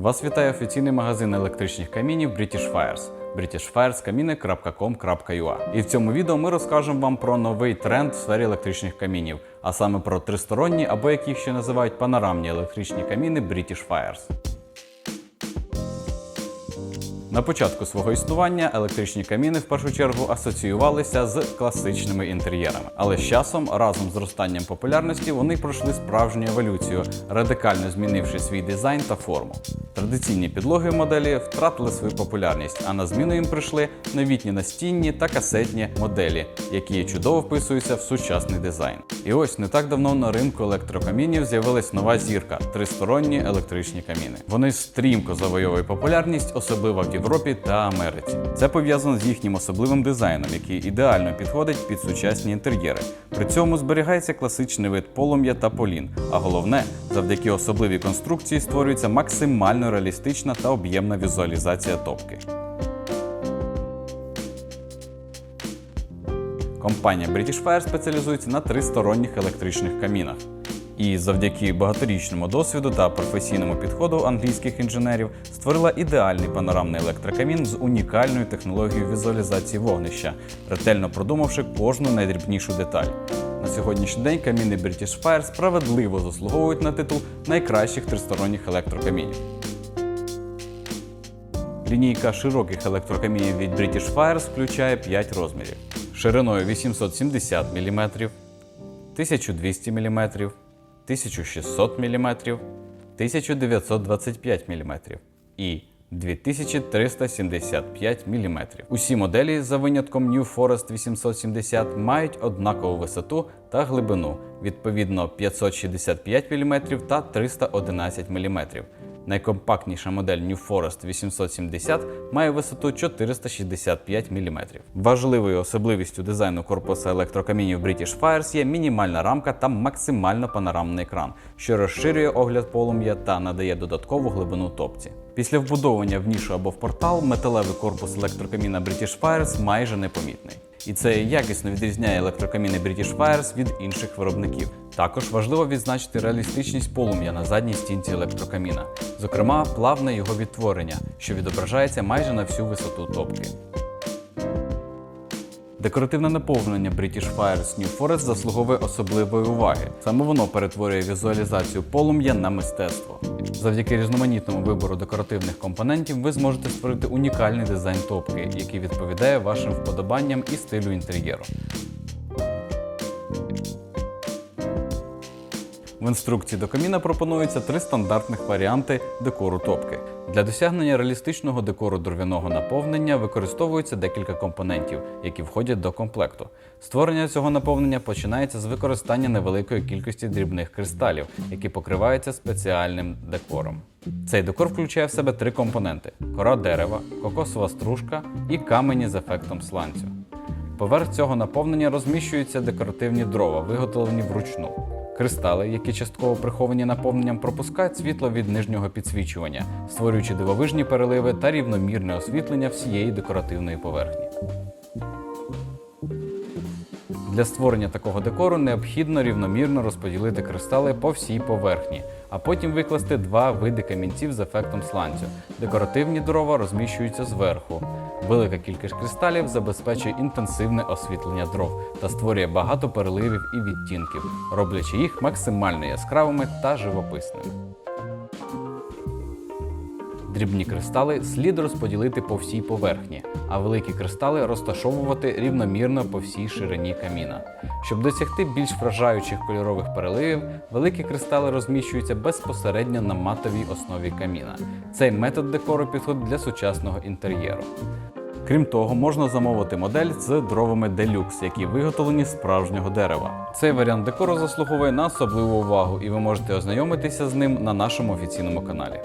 Вас вітає офіційний магазин електричних камінів British Fires britishfireskamini.com.ua І в цьому відео ми розкажемо вам про новий тренд в сфері електричних камінів, а саме про тристоронні або як їх ще називають панорамні електричні каміни British Fires. На початку свого існування електричні каміни в першу чергу асоціювалися з класичними інтер'єрами. Але з часом, разом з зростанням популярності, вони пройшли справжню еволюцію, радикально змінивши свій дизайн та форму. Традиційні підлоги моделі втратили свою популярність, а на зміну їм прийшли новітні настінні та касетні моделі, які чудово вписуються в сучасний дизайн. І ось не так давно на ринку електрокамінів з'явилась нова зірка тристоронні електричні каміни. Вони стрімко завойовують популярність, особливо в Європі та Америці. Це пов'язано з їхнім особливим дизайном, який ідеально підходить під сучасні інтер'єри. При цьому зберігається класичний вид полум'я та полін. А головне, завдяки особливій конструкції створюється максимально реалістична та об'ємна візуалізація топки. Компанія British Fire спеціалізується на тристоронніх електричних камінах. І завдяки багаторічному досвіду та професійному підходу англійських інженерів створила ідеальний панорамний електрокамін з унікальною технологією візуалізації вогнища, ретельно продумавши кожну найдрібнішу деталь. На сьогоднішній день каміни British Fire справедливо заслуговують на титул найкращих тристоронніх електрокамінів. Лінійка широких електрокамінів від British Fires включає 5 розмірів: шириною 870 мм, 1200 мм, 1600 мм, 1925 мм і 2375 мм. Усі моделі за винятком New Forest 870 мають однакову висоту та глибину, відповідно 565 мм та 311 мм. Найкомпактніша модель New Forest 870 має висоту 465 мм. Важливою особливістю дизайну корпуса електрокамінів British Fires є мінімальна рамка та максимально панорамний екран, що розширює огляд полум'я та надає додаткову глибину топці. Після вбудовування в нішу або в портал металевий корпус електрокаміна British Fires майже непомітний. І це якісно відрізняє електрокаміни British Fires від інших виробників. Також важливо відзначити реалістичність полум'я на задній стінці електрокаміна, зокрема, плавне його відтворення, що відображається майже на всю висоту топки. Декоративне наповнення British Fires New Forest заслуговує особливої уваги. Саме воно перетворює візуалізацію полум'я на мистецтво. Завдяки різноманітному вибору декоративних компонентів ви зможете створити унікальний дизайн топки, який відповідає вашим вподобанням і стилю інтер'єру. В інструкції до каміна пропонується три стандартних варіанти декору топки. Для досягнення реалістичного декору дров'яного наповнення використовується декілька компонентів, які входять до комплекту. Створення цього наповнення починається з використання невеликої кількості дрібних кристалів, які покриваються спеціальним декором. Цей декор включає в себе три компоненти: кора дерева, кокосова стружка і камені з ефектом сланцю. Поверх цього наповнення розміщуються декоративні дрова, виготовлені вручну. Кристали, які частково приховані наповненням, пропускають світло від нижнього підсвічування, створюючи дивовижні переливи та рівномірне освітлення всієї декоративної поверхні. Для створення такого декору необхідно рівномірно розподілити кристали по всій поверхні, а потім викласти два види камінців з ефектом сланцю. Декоративні дрова розміщуються зверху. Велика кількість кристалів забезпечує інтенсивне освітлення дров та створює багато переливів і відтінків, роблячи їх максимально яскравими та живописними. Дрібні кристали слід розподілити по всій поверхні, а великі кристали розташовувати рівномірно по всій ширині каміна. Щоб досягти більш вражаючих кольорових переливів, великі кристали розміщуються безпосередньо на матовій основі каміна. Цей метод декору підходить для сучасного інтер'єру. Крім того, можна замовити модель з дровами Deluxe, які виготовлені з справжнього дерева. Цей варіант декору заслуговує на особливу увагу, і ви можете ознайомитися з ним на нашому офіційному каналі.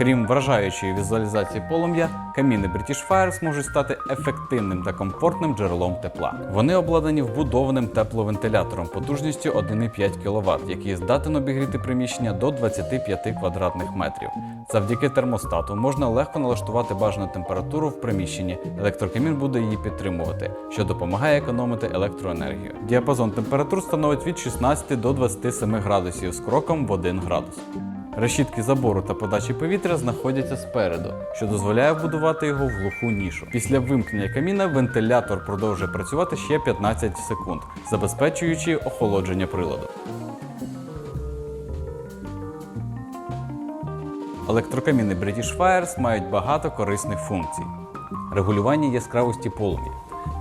Крім вражаючої візуалізації полум'я, каміни British Fires можуть стати ефективним та комфортним джерелом тепла. Вони обладнані вбудованим тепловентилятором потужністю 1,5 кВт, який здатен обігріти приміщення до 25 квадратних метрів. Завдяки термостату можна легко налаштувати бажану температуру в приміщенні. Електрокамін буде її підтримувати, що допомагає економити електроенергію. Діапазон температур становить від 16 до 27 градусів з кроком в 1 градус. Решітки забору та подачі повітря знаходяться спереду, що дозволяє вбудувати його в глуху нішу. Після вимкнення каміна вентилятор продовжує працювати ще 15 секунд, забезпечуючи охолодження приладу. Електрокаміни British Fires мають багато корисних функцій. Регулювання яскравості полум'я.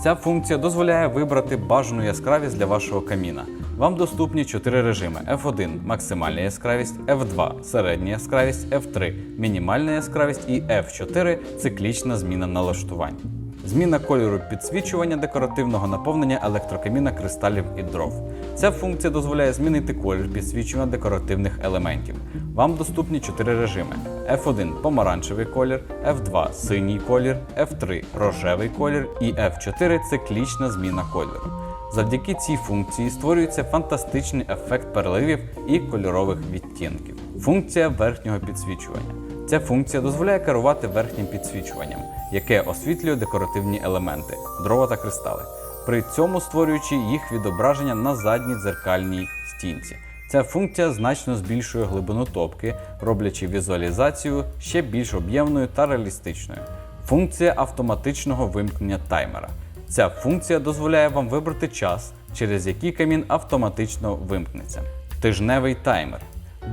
Ця функція дозволяє вибрати бажану яскравість для вашого каміна. Вам доступні чотири режими: F1 максимальна яскравість, F2 середня яскравість, F3 мінімальна яскравість і F4 циклічна зміна налаштувань. Зміна кольору підсвічування декоративного наповнення електрокаміна кристалів і дров. Ця функція дозволяє змінити колір підсвічування декоративних елементів. Вам доступні чотири режими: F1 помаранчевий колір, F2 синій колір, F3 рожевий колір і F4 циклічна зміна кольору. Завдяки цій функції створюється фантастичний ефект переливів і кольорових відтінків. Функція верхнього підсвічування. Ця функція дозволяє керувати верхнім підсвічуванням, яке освітлює декоративні елементи, дрова та кристали, при цьому створюючи їх відображення на задній дзеркальній стінці. Ця функція значно збільшує глибину топки, роблячи візуалізацію ще більш об'ємною та реалістичною. Функція автоматичного вимкнення таймера. Ця функція дозволяє вам вибрати час, через який камін автоматично вимкнеться. Тижневий таймер.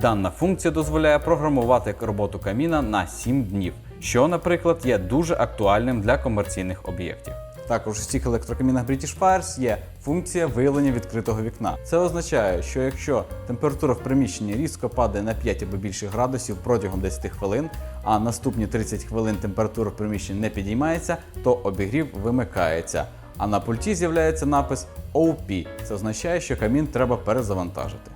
Дана функція дозволяє програмувати роботу каміна на 7 днів, що, наприклад, є дуже актуальним для комерційних об'єктів. Також у всіх електрокамінах British Fires є функція виявлення відкритого вікна. Це означає, що якщо температура в приміщенні різко падає на 5 або більше градусів протягом 10 хвилин, а наступні 30 хвилин температура в приміщенні не підіймається, то обігрів вимикається. А на пульті з'являється напис OP. Це означає, що камін треба перезавантажити.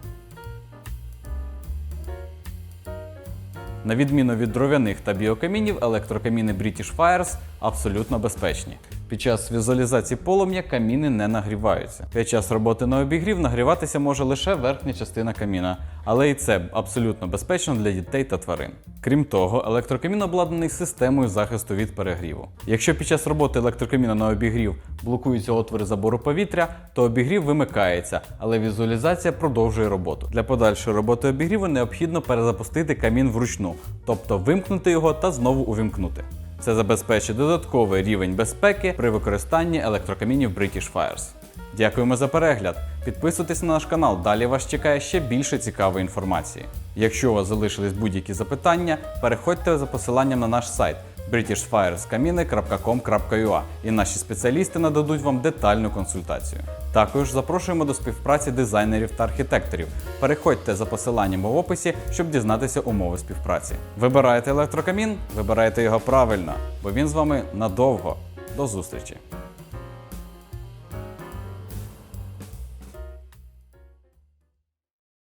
На відміну від дров'яних та біокамінів, електрокаміни British Fires абсолютно безпечні. Під час візуалізації полум'я каміни не нагріваються. Під час роботи на обігрів нагріватися може лише верхня частина каміна, але і це абсолютно безпечно для дітей та тварин. Крім того, електрокамін обладнаний системою захисту від перегріву. Якщо під час роботи електрокаміна на обігрів блокуються отвори забору повітря, то обігрів вимикається, але візуалізація продовжує роботу. Для подальшої роботи обігріву необхідно перезапустити камін вручну, тобто вимкнути його та знову увімкнути. Це забезпечить додатковий рівень безпеки при використанні електрокамінів British Fires. Дякуємо за перегляд. Підписуйтесь на наш канал, далі вас чекає ще більше цікавої інформації. Якщо у вас залишились будь-які запитання, переходьте за посиланням на наш сайт britishfireskamini.com.ua і наші спеціалісти нададуть вам детальну консультацію. Також запрошуємо до співпраці дизайнерів та архітекторів. Переходьте за посиланням в описі, щоб дізнатися умови співпраці. Вибираєте електрокамін, вибирайте його правильно, бо він з вами надовго. До зустрічі!